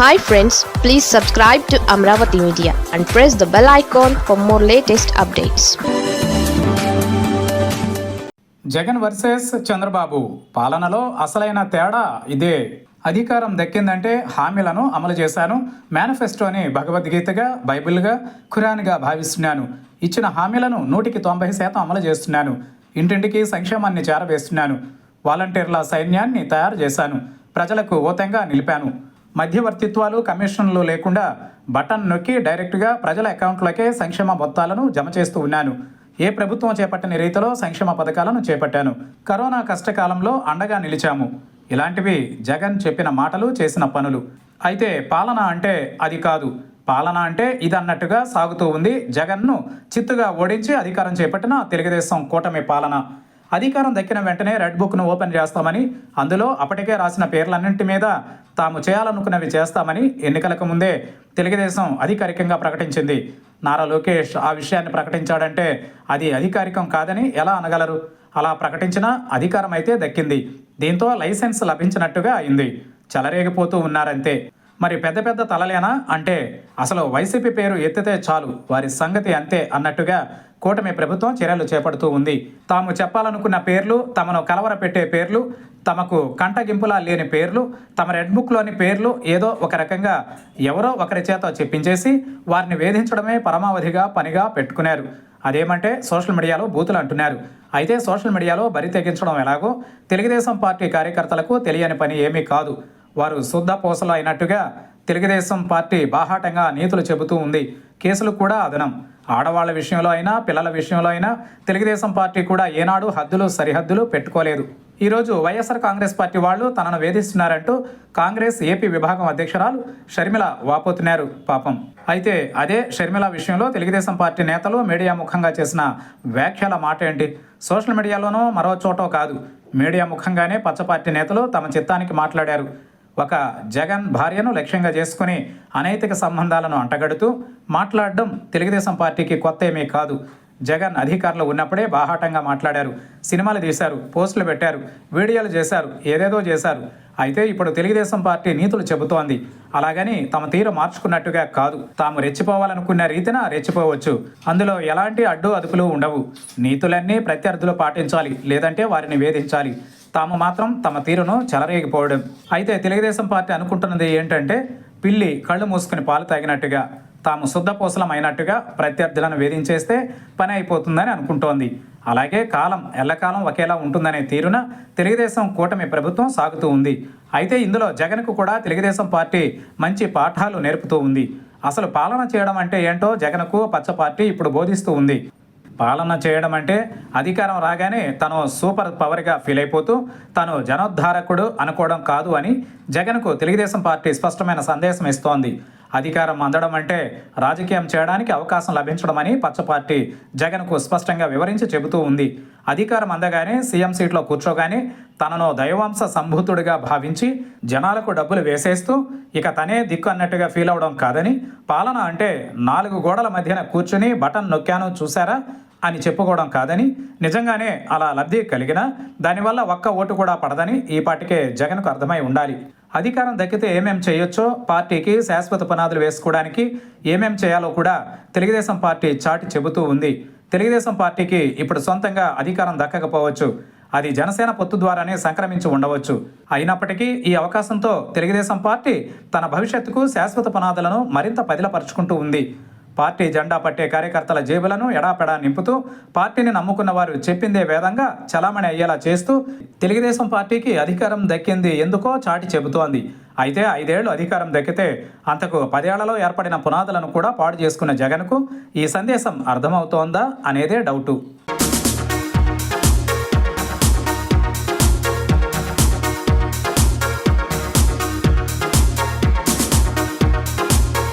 Hi friends please subscribe to Amaravati media and press the bell icon for more latest updates Jagan versus Chandrababu పాలనలో అసలైన తేడా ఇదే. అధికారం దక్కిందంటే హామీలను అమలు చేశాను మేనిఫెస్టోని భగవద్గీతగా బైబిల్గా ఖురాన్గా భావిస్తున్నాను. ఇచ్చిన హామీలను నూటికి తొంభై శాతం అమలు చేస్తున్నాను. ఇంటింటికి సంక్షేమాన్ని చేరవేస్తున్నాను. వాలంటీర్ల సైన్యాన్ని తయారు చేశాను. ప్రజలకు ఓతంగా నిలిపాను. మధ్యవర్తిత్వాలు కమిషన్లు లేకుండా బటన్ నొక్కి డైరెక్ట్గా ప్రజల అకౌంట్లకే సంక్షేమ మొత్తాలను జమ చేస్తూ ఉన్నాను. ఏ ప్రభుత్వం చేపట్టిన రీతిలో సంక్షేమ పథకాలను చేపట్టాను. కరోనా కష్టకాలంలో అండగా నిలిచాము. ఇలాంటివి జగన్ చెప్పిన మాటలు చేసిన పనులు. అయితే పాలన అంటే అది కాదు. పాలన అంటే ఇదన్నట్టుగా సాగుతూ ఉంది జగన్ను చిత్తుగా ఓడించి అధికారం చేపట్టిన తెలుగుదేశం కూటమి పాలన. అధికారం దక్కిన వెంటనే రెడ్ బుక్ను ఓపెన్ చేస్తామని అందులో అప్పటికే రాసిన పేర్లన్నింటి మీద తాము చేయాలనుకున్నవి చేస్తామని ఎన్నికలకు ముందే తెలుగుదేశం అధికారికంగా ప్రకటించింది. నారా లోకేష్ ఆ విషయాన్ని ప్రకటించాడంటే అది అధికారికం కాదని ఎలా అనగలరు? అలా ప్రకటించిన అధికారం అయితే దక్కింది. దీంతో లైసెన్స్ లభించినట్టుగా అయింది. చెలరేగిపోతూ ఉన్నారంతే. మరి పెద్ద పెద్ద తలలేనా? అంటే అసలు వైసీపీ పేరు ఎత్తితే చాలు వారి సంగతి అంతే అన్నట్టుగా కూటమి ప్రభుత్వం చర్యలు చేపడుతూ ఉంది. తాము చెప్పాలనుకున్న పేర్లు తమను కలవరపెట్టే పేర్లు తమకు కంటగింపులా లేని పేర్లు తమ రెడ్ బుక్లోని పేర్లు ఏదో ఒక రకంగా ఎవరో ఒకరి చేత చెప్పించేసి వారిని వేధించడమే పరమావధిగా పనిగా పెట్టుకున్నారు. అదేమంటే సోషల్ మీడియాలో బూతులు అంటున్నారు. అయితే సోషల్ మీడియాలో బరి తెగించడం ఎలాగో తెలుగుదేశం పార్టీ కార్యకర్తలకు తెలియని పని ఏమీ కాదు. వారు శుద్ధ పూసలు అయినట్టుగా తెలుగుదేశం పార్టీ బాహాటంగా నీతులు చెబుతూ ఉంది. కేసులు కూడా అదనం. ఆడవాళ్ళ విషయంలో అయినా పిల్లల విషయంలో అయినా తెలుగుదేశం పార్టీ కూడా ఏనాడు హద్దులు సరిహద్దులు పెట్టుకోలేదు. ఈరోజు వైఎస్ఆర్ కాంగ్రెస్ పార్టీ వాళ్ళు తనను వేధిస్తున్నారంటూ కాంగ్రెస్ ఏపీ విభాగం అధ్యక్షురాలు షర్మిల వాపోతున్నారు. పాపం. అయితే అదే షర్మిల విషయంలో తెలుగుదేశం పార్టీ నేతలు మీడియా ముఖంగా చేసిన వ్యాఖ్యల మాట ఏంటి? సోషల్ మీడియాలోనో మరో చోటో కాదు. మీడియా ముఖంగానే పచ్చ పార్టీ నేతలు తమ చిత్తానికి మాట్లాడారు. ఒక జగన్ భార్యను లక్ష్యంగా చేసుకుని అనైతిక సంబంధాలను అంటగడుతూ మాట్లాడడం తెలుగుదేశం పార్టీకి కొత్త ఏమీ కాదు. జగన్ అధికారులు ఉన్నప్పుడే బాహాటంగా మాట్లాడారు. సినిమాలు తీశారు పోస్టులు పెట్టారు వీడియోలు చేశారు ఏదేదో చేశారు. అయితే ఇప్పుడు తెలుగుదేశం పార్టీ నీతులు చెబుతోంది. అలాగని తమ తీరు మార్చుకున్నట్టుగా కాదు. తాము రెచ్చిపోవాలనుకున్న రీతిన రెచ్చిపోవచ్చు. అందులో ఎలాంటి అడ్డు అదుపులు ఉండవు. నీతులన్నీ ప్రత్యర్థులు పాటించాలి లేదంటే వారిని వేధించాలి. తాము మాత్రం తమ తీరును చెలరేగిపోవడం. అయితే తెలుగుదేశం పార్టీ అనుకుంటున్నది ఏంటంటే పిల్లి కళ్ళు మూసుకుని పాలు తాగినట్టుగా తాము శుద్ధపూసలం అయినట్టుగా ప్రత్యర్థులను వేధించేస్తే పని అయిపోతుందని అనుకుంటోంది. అలాగే కాలం ఎల్లకాలం ఒకేలా ఉంటుందనే తీరున తెలుగుదేశం కూటమి ప్రభుత్వం సాగుతూ ఉంది. అయితే ఇందులో జగన్కు కూడా తెలుగుదేశం పార్టీ మంచి పాఠాలు నేర్పుతూ ఉంది. అసలు పాలన చేయడం అంటే ఏంటో జగన్కు పచ్చ పార్టీ ఇప్పుడు బోధిస్తూ ఉంది. పాలన చేయడం అంటే అధికారం రాగానే తను సూపర్ పవర్గా ఫీల్ అయిపోతూ తను జనోద్ధారకుడు అనుకోవడం కాదు అని జగన్కు తెలుగుదేశం పార్టీ స్పష్టమైన సందేశం ఇస్తోంది. అధికారం అందడం అంటే రాజకీయం చేయడానికి అవకాశం లభించడం అని పచ్చ పార్టీ జగన్కు స్పష్టంగా వివరించి చెబుతూ ఉంది. అధికారం అందగానే సీఎం సీట్లో కూర్చోగానే తనను దైవాంశ సంభూతుడిగా భావించి జనాలకు డబ్బులు వేసేస్తూ ఇక తనే దిక్కు అన్నట్టుగా ఫీల్ అవడం కాదని పాలన అంటే నాలుగు గోడల మధ్యన కూర్చుని బటన్ నొక్కాను చూసారా అని చెప్పుకోవడం కాదని నిజంగానే అలా లబ్ధి కలిగినా దానివల్ల ఒక్క ఓటు కూడా పడదని ఈ పాటికే జగన్కు అర్థమై ఉండాలి. అధికారం దక్కితే ఏమేం చేయొచ్చో పార్టీకి శాశ్వత పునాదులు వేసుకోవడానికి ఏమేం చేయాలో కూడా తెలుగుదేశం పార్టీ చాటి చెబుతూ ఉంది. తెలుగుదేశం పార్టీకి ఇప్పుడు సొంతంగా అధికారం దక్కకపోవచ్చు. అది జనసేన పొత్తు ద్వారానే సంక్రమించి ఉండవచ్చు. అయినప్పటికీ ఈ అవకాశంతో తెలుగుదేశం పార్టీ తన భవిష్యత్తుకు శాశ్వత పునాదులను మరింత పదిలపరుచుకుంటూ ఉంది. పార్టీ జెండా పట్టే కార్యకర్తల జేబులను ఎడాపెడా నింపుతూ పార్టీని నమ్ముకున్న వారు చెప్పిందే వేదంగా చలామణి అయ్యేలా చేస్తూ తెలుగుదేశం పార్టీకి అధికారం దక్కింది ఎందుకో చాటి చెబుతోంది. అయితే ఐదేళ్ళు అధికారం దక్కితే అంతకు పదేళ్ళలో ఏర్పడిన పునాదులను కూడా పాడు చేసుకున్న జగన్కు ఈ సందేశం అర్థమవుతోందా అనేదే డౌటు.